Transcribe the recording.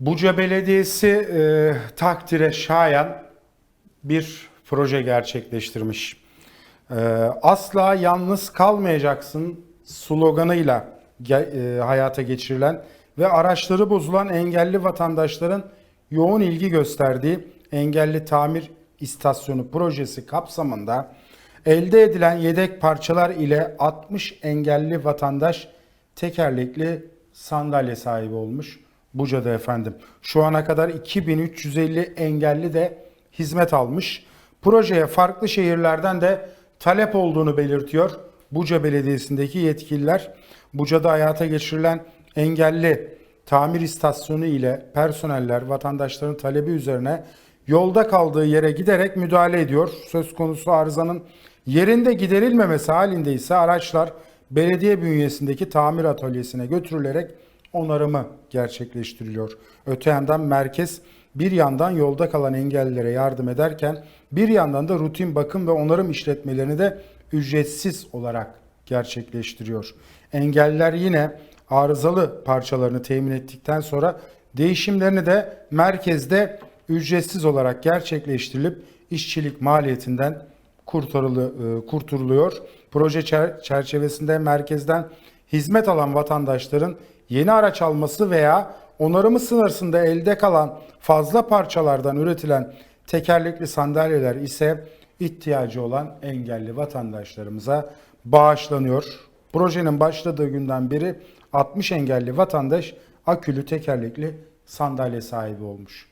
Buca Belediyesi e, takdire şayan bir proje gerçekleştirmiş. E, asla yalnız kalmayacaksın sloganıyla e, hayata geçirilen ve araçları bozulan engelli vatandaşların yoğun ilgi gösterdiği engelli tamir istasyonu projesi kapsamında elde edilen yedek parçalar ile 60 engelli vatandaş tekerlekli sandalye sahibi olmuş. Buca'da efendim. Şu ana kadar 2350 engelli de hizmet almış. Projeye farklı şehirlerden de talep olduğunu belirtiyor. Buca Belediyesi'ndeki yetkililer Buca'da hayata geçirilen engelli tamir istasyonu ile personeller vatandaşların talebi üzerine yolda kaldığı yere giderek müdahale ediyor. Söz konusu arızanın yerinde giderilmemesi halinde ise araçlar belediye bünyesindeki tamir atölyesine götürülerek onarımı gerçekleştiriliyor. Öte yandan merkez bir yandan yolda kalan engellilere yardım ederken bir yandan da rutin bakım ve onarım işletmelerini de ücretsiz olarak gerçekleştiriyor. Engelliler yine arızalı parçalarını temin ettikten sonra değişimlerini de merkezde ücretsiz olarak gerçekleştirilip işçilik maliyetinden kurtarılı, e, kurtuluyor. Proje çer- çerçevesinde merkezden hizmet alan vatandaşların yeni araç alması veya onarımı sınırsında elde kalan fazla parçalardan üretilen tekerlekli sandalyeler ise ihtiyacı olan engelli vatandaşlarımıza bağışlanıyor. Projenin başladığı günden beri 60 engelli vatandaş akülü tekerlekli sandalye sahibi olmuş.